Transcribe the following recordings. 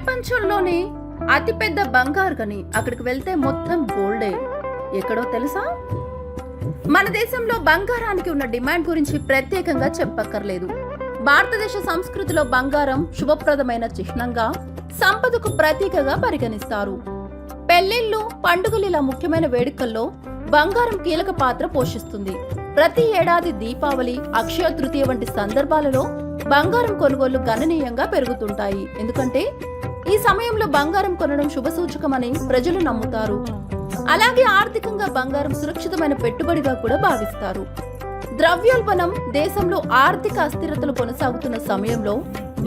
ప్రపంచంలోనే అతిపెద్ద బంగారు గని అక్కడికి వెళ్తే మొత్తం గోల్డే. ఎక్కడో తెలుసా? మన దేశంలో బంగారానికి ఉన్న డిమాండ్ గురించి ప్రత్యేకంగా చెప్పక్కర్లేదు. భారతదేశ సంస్కృతిలో బంగారం శుభప్రదమైన చిహ్నంగా సంపదకు ప్రతీకగా పరిగణిస్తారు. పెళ్ళిళ్ళు పండుగలు ఇలా ముఖ్యమైన వేడుకల్లో బంగారం కీలక పాత్ర పోషిస్తుంది. ప్రతి ఏడాది దీపావళి అక్షయ తృతీయ వంటి సందర్భాలలో బంగారం కొనుగోళ్ళు గణనీయంగా పెరుగుతుంటాయి. ఎందుకంటే ఈ సమయంలో బంగారం కొనడం శుభసూచకమని ప్రజలు నమ్ముతారు. అలాగే ఆర్థికంగా బంగారం సురక్షితమైన పెట్టుబడిగా కూడా భావిస్తారు. ద్రవ్యోల్బణం దేశంలో ఆర్థిక అస్థిరతలు కొనసాగుతున్న సమయంలో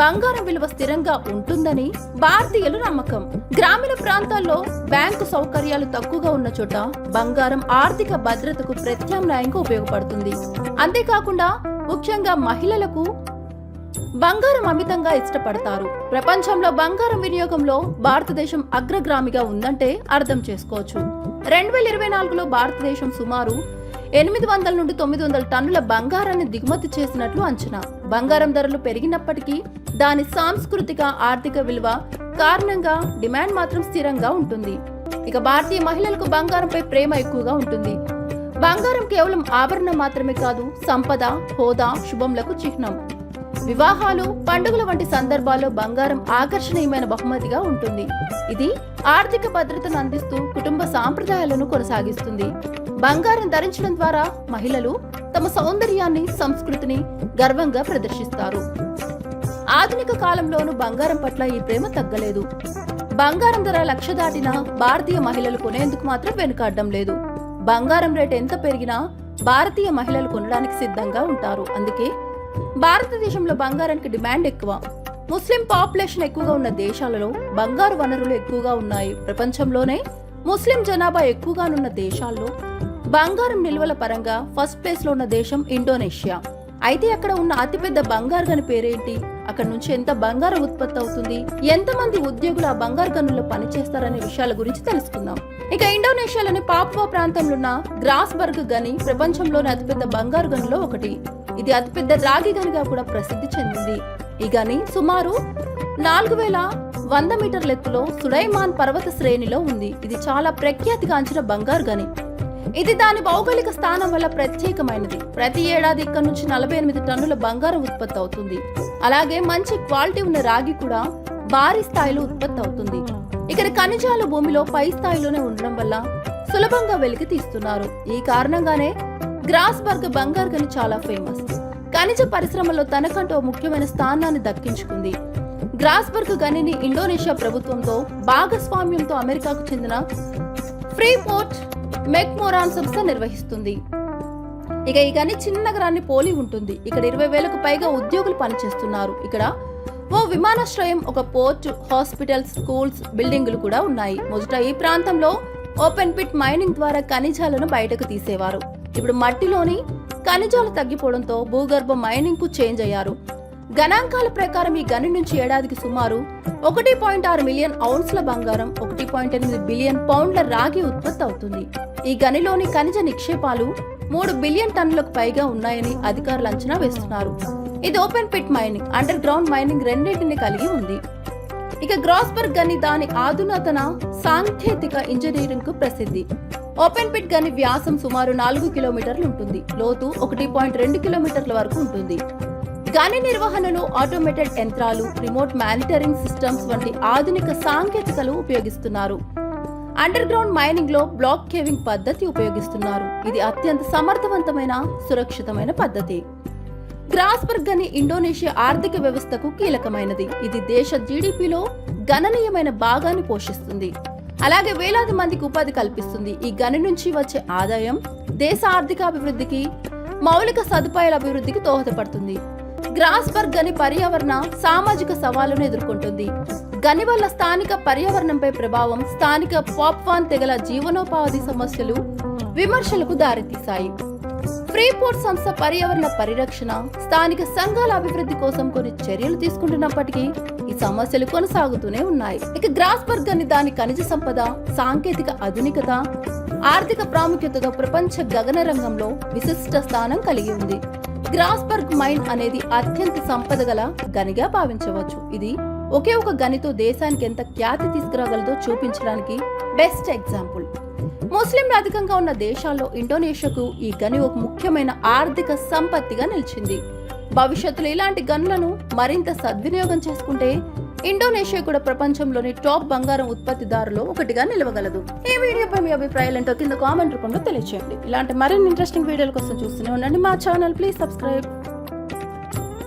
బంగారం విలువ స్థిరంగా ఉంటుందని భారతీయులు నమ్మకం. గ్రామీణ ప్రాంతాల్లో బ్యాంకు సౌకర్యాలు తక్కువగా ఉన్న చోట బంగారం ఆర్థిక భద్రతకు ప్రత్యామ్నాయంగా ఉపయోగపడుతుంది. అంతేకాకుండా ముఖ్యంగా మహిళలకు బంగారం అమితంగా ఇష్టపడతారు. ప్రపంచంలో బంగారం వినియోగంలో భారతదేశం అగ్రగ్రామిగా ఉందంటే అర్థం చేసుకోవచ్చు. రెండు వేల ఇరవై నాలుగులో భారతదేశం సుమారు ఎనిమిది వందల నుండి తొమ్మిది వందల టన్నుల బంగారాన్ని దిగుమతి చేసినట్లు అంచనా. బంగారం ధరలు పెరిగినప్పటికీ దాని సాంస్కృతిక ఆర్థిక విలువ కారణంగా డిమాండ్ మాత్రం స్థిరంగా ఉంటుంది. ఇక భారతీయ మహిళలకు బంగారంపై ప్రేమ ఎక్కువగా ఉంటుంది. బంగారం కేవలం ఆభరణం మాత్రమే కాదు సంపద హోదా శుభంలకు చిహ్నం. వివాహాలు పండుగల వంటి సందర్భాల్లో బంగారం ఆకర్షణీయమైన బహుమతిగా ఉంటుంది. ఇది ఆర్థిక భద్రతను అందిస్తూ కుటుంబ సాంప్రదాయాలను కొనసాగిస్తుంది. బంగారం ధరించడం ద్వారా మహిళలు తమ సౌందర్యాన్ని సంస్కృతిని గర్వంగా ప్రదర్శిస్తారు. ఆధునిక కాలంలోనూ బంగారం పట్ల ఈ ప్రేమ తగ్గలేదు. బంగారం ధర లక్ష దాటినా భారతీయ మహిళలు కొనేందుకు మాత్రం వెనుకాడడం లేదు. బంగారం రేటు ఎంత పెరిగినా భారతీయ మహిళలు కొనడానికి సిద్ధంగా ఉంటారు. అందుకే భారతదేశంలో బంగారానికి డిమాండ్ ఎక్కువ. ముస్లిం పాపులేషన్ ఎక్కువగా ఉన్న దేశాలలో బంగారు వనరులు ఎక్కువగా ఉన్నాయి. ప్రపంచంలోనే ముస్లిం జనాభా ఎక్కువగానున్న దేశాల్లో బంగారం నిల్వల పరంగా ఫస్ట్ ప్లేస్లో ఉన్న దేశం ఇండోనేషియా. అయితే అక్కడ ఉన్న అతిపెద్ద బంగారు గని పేరేంటి? అక్కడ నుంచి ఎంత బంగారం ఉత్పత్తి అవుతుంది? ఎంతమంది ఉద్యోగులు ఆ బంగారు గనుల్లో పనిచేస్తారనే విషయాల గురించి తెలుసుకుందాం. ఇక ఇండోనేషియాలోని పాపువా ప్రాంతంలో ఉన్న గ్రాస్బర్గ్ గని ప్రపంచంలోని అతిపెద్ద బంగారు గనిలో ఒకటి. ఇది అతిపెద్ద రాగి గనిగా కూడా ప్రసిద్ధి చెందింది. ఈ గని సుమారు నాలుగు వేల వంద మీటర్ల ఎత్తులో సుడైమాన్ పర్వత శ్రేణిలో ఉంది. ఇది చాలా ప్రఖ్యాతిగాంచిన బంగారు గని. ఇది దాని భౌగోళిక స్థానం వల్ల ప్రత్యేకమైనది. ప్రతి ఏడాది ఇక్కడ నుంచి నలభై ఎనిమిది టన్నుల బంగారం ఉత్పత్తి అవుతుంది. అలాగే మంచి క్వాలిటీ ఉన్న రాగి కూడా భారీ స్థాయిలో ఉత్పత్తి అవుతుంది. ఇక్కడ ఖనిజాలు భూమిలో పై స్థాయిలోనే ఉండడం వల్ల సులభంగా వెలికి తీస్తున్నారు. ఈ కారణంగానే గ్రాస్బర్గ్ బంగారు గని చాలా ఫేమస్. ఖనిజ పరిశ్రమలో తనకంటూ ముఖ్యమైన స్థానాన్ని దక్కించుకుంది. గ్రాస్బర్గ్ గనిని ఇండోనేషియా ప్రభుత్వంతో భాగస్వామ్యంతో అమెరికాకు చెందిన ఫ్రీపోర్ట్ మెక్మోరాన్ సంస్థ నిర్వహిస్తుంది. ఇక ఈ గని చిన్న నగరాన్ని పోలి ఉంటుంది. ఇక్కడ ఇరవై వేలకు పైగా ఉద్యోగులు పనిచేస్తున్నారు. ఇక్కడ ఓ విమానాశ్రయం ఒక పోర్ట్ హాస్పిటల్స్ స్కూల్స్ బిల్డింగులు కూడా ఉన్నాయి. మొదట ఈ ప్రాంతంలో ఓపెన్ పిట్ మైనింగ్ ద్వారా ఖనిజాలను బయటకు తీసేవారు. ఇప్పుడు మట్టిలోని ఖనిజాలు తగ్గిపోవడంతో భూగర్భ మైనింగ్కు చేంజ్ అయ్యారు. గణాంకాల ప్రకారం ఈ గని నుంచి ఏడాదికి సుమారు ఒకటి పాయింట్ ఆరు మిలియన్ ఔన్స్ల బంగారం ఒకటి పాయింట్ ఎనిమిది బిలియన్ పౌండ్ల రాగి ఉత్పత్తి అవుతుంది. ఈ గనిలోని ఖనిజ నిక్షేపాలు మూడు బిలియన్ టన్నులకు పైగా ఉన్నాయని అధికారులు అంచనా వేస్తున్నారు. ఇది open pit mining underground mining రెండింటిని కలిగి ఉంది. ఇక గ్రాస్బర్గ్ గని దాని ఆధునాతన సాంకేతిక ఇంజనీరింగ్కు ప్రసిద్ధి. ఓపెన్ పిట్ గని వ్యాసం సుమారు నాలుగు కిలోమీటర్లు ఉంటుంది. లోతు ఒకటి పాయింట్ రెండు కిలోమీటర్ల వరకు ఉంటుంది. గని నిర్వహణలో ఆటోమేటెడ్ యంత్రాలు రిమోట్ మానిటరింగ్ సిస్టమ్స్ వంటి ఆధునిక సాంకేతికలు ఉపయోగిస్తున్నారు. అండర్ గ్రౌండ్ మైనింగ్లో బ్లాక్ కేవింగ్ పద్ధతి ఉపయోగిస్తున్నారు. ఇది అత్యంత సమర్థవంతమైన సురక్షితమైన పద్ధతి. గ్రాస్బర్గ్ గని ఇండోనేషియా ఆర్థిక వ్యవస్థకు కీలకమైనది. ఇది దేశ జీడిపిలో గణనీయమైన భాగాన్ని పోషిస్తుంది. అలాగే వేలాది మందికి ఉపాధి కల్పిస్తుంది. ఈ గని నుంచి వచ్చే ఆదాయం దేశ ఆర్థిక అభివృద్ధికి మౌలిక సదుపాయాల అభివృద్ధికి దోహదపడుతుంది. గ్రాస్బర్గ్ గని పర్యావరణ సామాజిక సవాళ్ళను ఎదుర్కొంటుంది. గని వల్ల స్థానిక పర్యావరణంపై ప్రభావం స్థానిక పాప్వాన్ తెగల జీవనోపాధి సమస్యలు విమర్శలకు దారితీశాయి. ఫ్రీపోర్ట్ సంస్థ పర్యావరణ పరిరక్షణ స్థానిక సంఘాల అభివృద్ధి కోసం కొన్ని చర్యలు తీసుకుంటున్నప్పటికీ ఈ సమస్యలు కొనసాగుతూనే ఉన్నాయి. ఇక గ్రాస్బర్గ్ అని దాని ఖనిజ సంపద సాంకేతిక ఆధునికత ఆర్థిక ప్రాముఖ్యతతో ప్రపంచ గగన రంగంలో విశిష్ట స్థానం కలిగి ఉంది. గ్రాస్బర్గ్ మైన్ అనేది అత్యంత సంపద గల గనిగా భావించవచ్చు. ఇది ఒకే ఒక గనితో దేశానికి ఎంత ఖ్యాతి తీసుకురాగలదో చూపించడానికి బెస్ట్ ఎగ్జాంపుల్ ముస్లింలు అధికంగా ఉన్న దేశాల్లో ఇండోనేషియాకు ఈ గని ఒక ముఖ్యమైన ఆర్థిక సంపత్తిగా నిలిచింది. భవిష్యత్తులో ఇలాంటి గన్లను మరింత సద్వినియోగం చేసుకుంటే ఇండోనేషియా కూడా ప్రపంచంలోని టాప్ బంగారం ఉత్పత్తిదారులో ఒకటిగా నిలవగలదు. ఈ వీడియోపై మీ అభిప్రాయాలంటో కింద కామెంట్ రూపంలో తెలియజేయండి ఇలాంటి మరిన్ని ఇంట్రెస్టింగ్ వీడియోల కోసం చూస్తూనే ఉండండి. మా ఛానల్ ప్లీజ్ సబ్స్క్రైబ్.